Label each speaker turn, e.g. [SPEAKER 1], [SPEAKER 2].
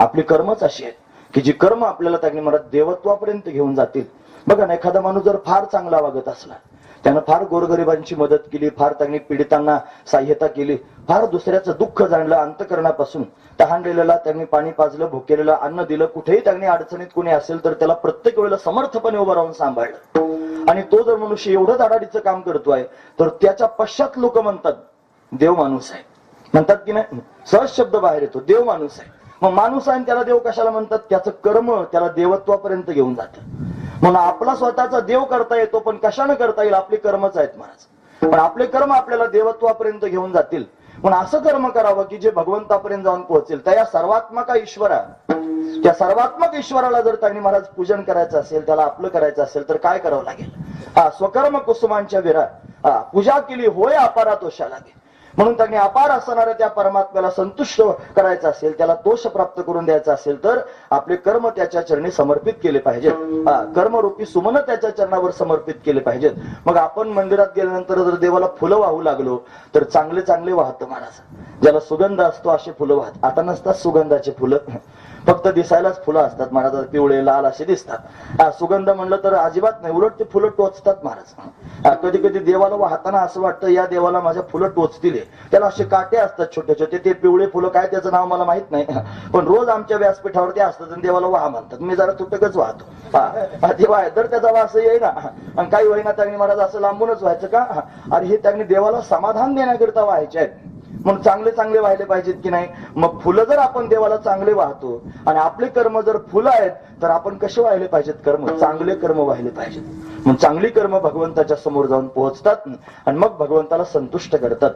[SPEAKER 1] आपली कर्मच अशी आहेत की जी कर्म आपल्याला त्यांनी मला देवत्वापर्यंत घेऊन जातील. बघा ना एखादा माणूस जर फार चांगला वागत असला त्यानं फार गोरगरिबांची मदत केली फार त्यांनी पीडितांना सहाय्यता केली फार दुसऱ्याचं दुःख जाणलं अंतकरणापासून तहानलेल्याला त्यांनी पाणी पाजलं भुकेलेलं अन्न दिलं कुठेही त्यांनी अडचणीत कोणी असेल तर त्याला प्रत्येक वेळेला समर्थपणे उभं राहून सांभाळलं. आणि तो जर मनुष्य एवढं दाडाडीचं काम करतोय तर त्याच्या पश्चात लोक म्हणतात देव माणूस आहे. म्हणतात की नाही? सहज शब्द बाहेर येतो देव माणूस आहे. मग माणूस आणि त्याला देव कशाला म्हणतात? त्याचं कर्म त्याला देवत्वापर्यंत घेऊन जातं. म्हणून आपला स्वतःचा देव करता येतो पण कशानं करता येईल? आपले कर्मच आहेत महाराज. पण आपले कर्म आपल्याला देवत्वापर्यंत घेऊन जातील. पण असं कर्म करावं की जे भगवंतापर्यंत जाऊन पोहोचेल. त्या या सर्वात्मका ईश्वरा त्या सर्वात्मक ईश्वराला जर त्यांनी महाराज पूजन करायचं असेल त्याला आपलं करायचं असेल तर काय करावं लागेल? हा स्वकर्म कुसुमांच्या विरा हा पूजा केली होय अपारा तोषा लागेल. म्हणून त्यांनी अपार असणाऱ्या त्या परमात्म्याला संतुष्ट करायचं असेल त्याला दोष प्राप्त करून द्यायचा असेल तर आपले कर्म त्याच्या चरणी समर्पित केले पाहिजेत. कर्मरूपी सुमन त्याच्या चरणावर समर्पित केले पाहिजेत. मग आपण मंदिरात गेल्यानंतर जर देवाला फुलं वाहू लागलो तर चांगले चांगले वाहतं महाराज. ज्याला सुगंध असतो असे फुलं वाहत आता नसतात सुगंधाचे फुलं. फक्त दिसायलाच फुलं असतात महाराज. पिवळे लाल असे दिसतात. सुगंध म्हणलं तर अजिबात नाही. उलट ते फुलं टोचतात महाराज. कधी कधी देवाला वाहताना असं वाटतं या देवाला माझ्या फुलं टोचतील. त्याला असे काटे असतात छोटे छोटे ते पिवळे फुलं काय त्याचं नाव मला माहीत नाही. पण रोज आमच्या व्यासपीठावर ते असतात आणि देवाला वाहा म्हणतात मी जरा तुटकच वाहतो. देवा आहे तर त्याचा वास येईना. आणि काही होईना त्यांनी महाराज असं लांबूनच व्हायचं का? अरे हे त्यांनी देवाला समाधान देण्याकरिता व्हायचे आहेत. म्हणून चांगले चांगले वाहिले पाहिजेत की नाही? मग फुलं जर आपण देवाला चांगले वाहतो आणि आपले कर्म जर फुलं आहेत तर आपण कसे वाहिले पाहिजेत कर्म? चांगले कर्म वाहिले पाहिजेत. मग चांगली कर्म भगवंताच्या समोर जाऊन पोहोचतात आणि मग भगवंताला संतुष्ट करतात.